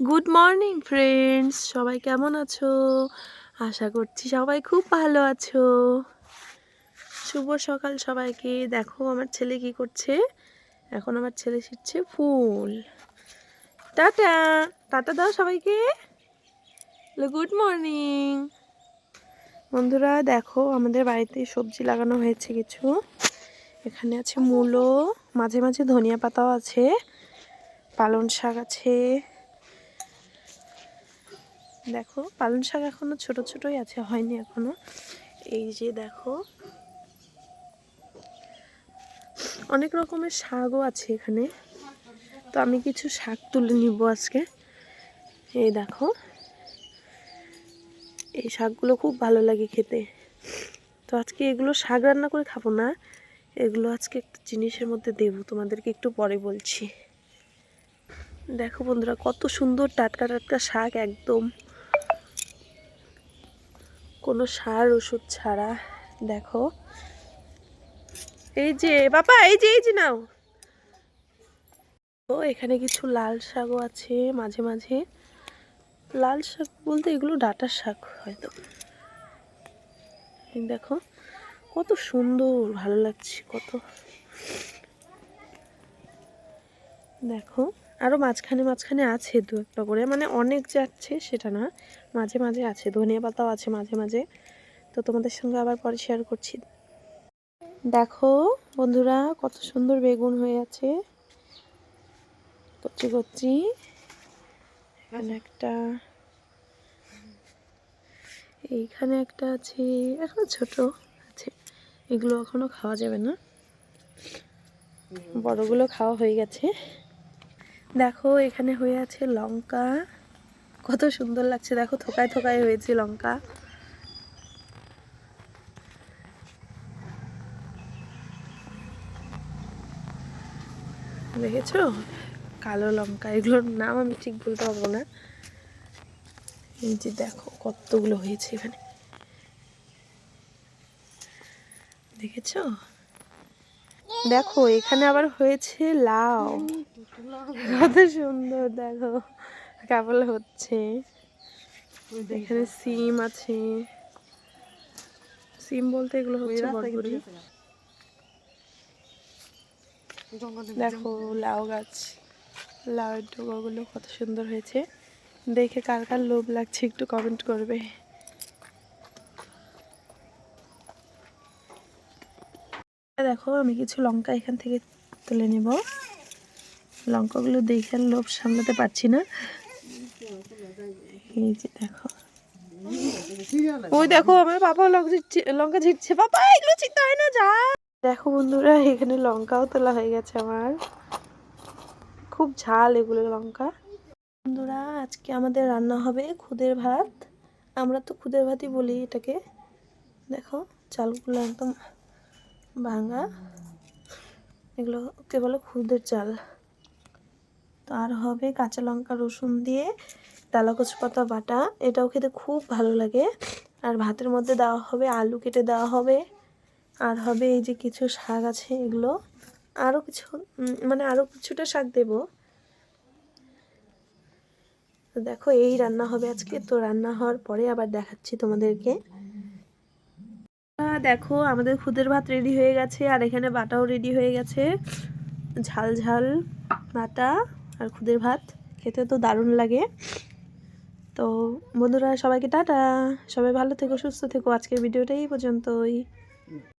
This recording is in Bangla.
গুড মর্নিং ফ্রেন্ডস সবাই কেমন আছো? আশা করছি সবাই খুব ভালো আছো। শুভ সকাল সবাইকে। দেখো, আমার ছেলে কি করছে? এখন আমার ছেলে শিখছে ফুল। টাটা! টাটা দাও সবাইকে। গুড মর্নিং বন্ধুরা, দেখো, আমাদের বাড়িতে সবজি লাগানো হয়েছে কিছু। এখানে আছে মূলো, মাঝে মাঝে ধনিয়া পাতাও আছে, পালং শাক আছে। দেখো, পালং শাক এখনও ছোট ছোটই আছে, হয়নি এখনও। এই যে দেখো, অনেক রকমের শাকও আছে এখানে। তো আমি কিছু শাক তুলে নিব আজকে। এই দেখো, এই শাকগুলো খুব ভালো লাগে খেতে। তো আজকে এগুলো শাক রান্না করে খাব না, এগুলো আজকে একটা জিনিসের মধ্যে দেবো, তোমাদেরকে একটু পরে বলছি। দেখো বন্ধুরা, কত সুন্দর টাটকা টাটকা শাক একদম। কোনো সার ওষুধ ছাড়া, দেখো। এই যে, বাবা, এই যে এই যে নাও। ও, এখানে কিছু লাল শাকও আছে মাঝে মাঝে। লাল শাক বলতে এগুলো ডাটার শাক হয়তো। দেখো, কত সুন্দর, ভালো লাগছে, কত। দেখো। আরও মাঝখানে মাঝখানে আছে দু একটা করে। মানে অনেক যাচ্ছে সেটা না। মাঝে মাঝে আছে, ধনিয়া পাতাও আছে মাঝে মাঝে। তো তোমাদের সঙ্গে আবার পরে শেয়ার করছি। দেখো বন্ধুরা, কত সুন্দর বেগুন হয়ে আছে। কচি কচি। এখানে একটা, এইখানে একটা আছে, এখনও ছোট আছে। এগুলো এখনও খাওয়া যাবে না। বড়গুলো খাওয়া হয়ে গেছে। দেখো, এখানে হয়ে আছে লঙ্কা। কত সুন্দর লাগছে, দেখো, থোকায় থোকায় হয়েছে লঙ্কা। দেখেছ? কালো লঙ্কা, এগুলোর নাম আমি ঠিক বলতে পারব না। এই যে দেখো, কতগুলো হয়েছে এখানে। দেখেছ? দেখো এখানে আবার হয়েছে লাউ। কত সুন্দর দেখো। কেবল হচ্ছে। এখানে সিম আছে। সিম বলতে এগুলো হচ্ছে দেখো লাউ গাছ। লাউয়ের ডোগাগুলো কত সুন্দর হয়েছে। দেখে কার কার লোভ লাগছে একটু কমেন্ট করবে। দেখো, আমি কিছু লঙ্কা এখান থেকে তুলে নেব। লঙ্কাগুলো দেখে লোভ সামলাতে পারছি না। দেখো। ওই দেখো, আমার বাবা লঙ্কা ছিটছে বাবা, এগুলো ছিটতে হয় না যা দেখো বন্ধুরা, এখানে লঙ্কাও তোলা হয়ে গেছে আমার। খুব ঝাল এগুলো লঙ্কা। বন্ধুরা, আজকে আমাদের রান্না হবে খুদের ভাত। আমরা তো খুদের ভাতই বলি এটাকে। দেখো, চালগুলো একদম ভাঙা। এগুলো কে বলে? খুদের চাল। তো আর হবে কাঁচা লঙ্কা, রসুন দিয়ে তেলাকচ পাতা বাটা। এটাও খেতে খুব ভালো লাগে। আর ভাতের মধ্যে দেওয়া হবে আলু কেটে দেওয়া হবে। আর হবে এই যে কিছু শাক আছে এগুলো। আরও কিছু মানে আরও কিছুটা শাক দেব। দেখো, এই রান্না হবে আজকে। তো রান্না হওয়ার পরে আবার দেখাচ্ছি তোমাদেরকে। দেখো, আমাদের খুদের ভাত রেডি হয়ে গেছে, আর এখানে বাটাও রেডি হয়ে গেছে। ঝাল ঝাল বাটা আর খুদের ভাত, খেতে তো দারুণ লাগে। তো বন্ধুরা, সবাইকে টাটা। সবাই ভালো থেকো, সুস্থ থেকো। আজকের ভিডিওটাই পর্যন্তই।